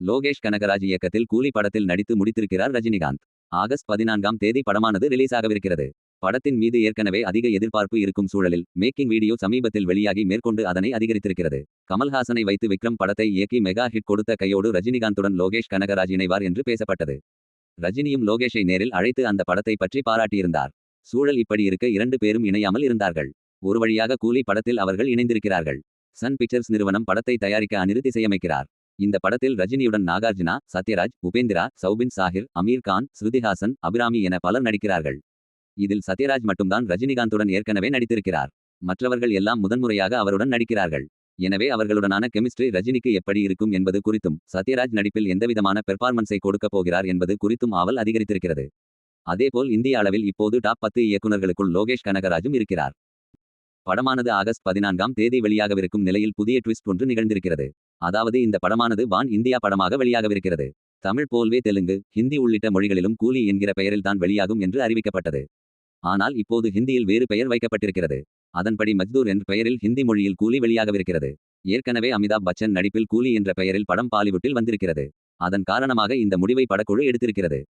லோகேஷ் கனகராஜ் இயக்கத்தில் கூலி படத்தில் நடித்து முடித்திருக்கிறார் ரஜினிகாந்த். ஆகஸ்ட் பதினான்காம் தேதி படமானது ரிலீஸ் ஆகவிருக்கிறது படத்தின் மீது ஏற்கனவே அதிக எதிர்பார்ப்பு இருக்கும் சூழலில் மேக்கிங் வீடியோ சமீபத்தில் வெளியாகி மேற்கொண்டு அதனை அதிகரித்திருக்கிறது. கமல்ஹாசனை வைத்து விக்ரம் படத்தை இயக்கி மெகா ஹிட் கொடுத்த கையோடு ரஜினிகாந்துடன் லோகேஷ் கனகராஜ் இணைவார் என்று பேசப்பட்டது. ரஜினியும் லோகேஷை நேரில் அழைத்து அந்த படத்தை பற்றி பாராட்டியிருந்தார். சூழல் இப்படி இருக்க இரண்டு பேரும் இணையாமல் இருந்தார்கள். ஒரு வழியாக கூலி படத்தில் அவர்கள் இணைந்திருக்கிறார்கள். சன் பிக்சர்ஸ் நிறுவனம் படத்தை தயாரிக்க அனிருத் செய்யமைக்கிறார். இந்த படத்தில் ரஜினியுடன் நாகார்ஜுனா சத்யராஜ் உபேந்திரா சௌபின் சாஹிர் அமீர் கான் ஸ்ருதிஹாசன் அபிராமி என பலர் நடிக்கிறார்கள். இதில் சத்யராஜ் மட்டும்தான் ரஜினிகாந்துடன் ஏற்கனவே நடித்திருக்கிறார். மற்றவர்கள் எல்லாம் முதன்முறையாக அவருடன் நடிக்கிறார்கள். எனவே அவர்களுடனான கெமிஸ்ட்ரி ரஜினிக்கு எப்படி இருக்கும் என்பது குறித்தும் சத்யராஜ் நடிப்பில் எந்தவிதமான பெர்ஃபார்மன்ஸை கொடுக்கப் போகிறார் என்பது குறித்தும் ஆவல் அதிகரித்திருக்கிறது. அதேபோல் இந்திய அளவில் இப்போது டாப் பத்து இயக்குநர்களுக்குள் லோகேஷ் கனகராஜும் இருக்கிறார். படமானது ஆகஸ்ட் பதினான்காம் தேதி வெளியாகவிருக்கும் நிலையில் புதிய ட்விஸ்ட் ஒன்று நிகழ்ந்திருக்கிறது. அதாவது இந்த படமானது வான் இந்தியா படமாக வெளியாகவிருக்கிறது. தமிழ் போல்வே தெலுங்கு ஹிந்தி உள்ளிட்ட மொழிகளிலும் கூலி என்கிற பெயரில் தான் வெளியாகும் என்று அறிவிக்கப்பட்டது. ஆனால் இப்போது ஹிந்தியில் வேறு பெயர் வைக்கப்பட்டிருக்கிறது. அதன்படி மஜ்தூர் என்ற பெயரில் ஹிந்தி மொழியில் கூலி வெளியாகவிருக்கிறது. ஏற்கனவே அமிதாப் பச்சன் நடிப்பில் கூலி என்ற பெயரில் படம் பாலிவுட்டில் வந்திருக்கிறது. அதன் காரணமாக இந்த முடிவை படக்குழு எடுத்திருக்கிறது.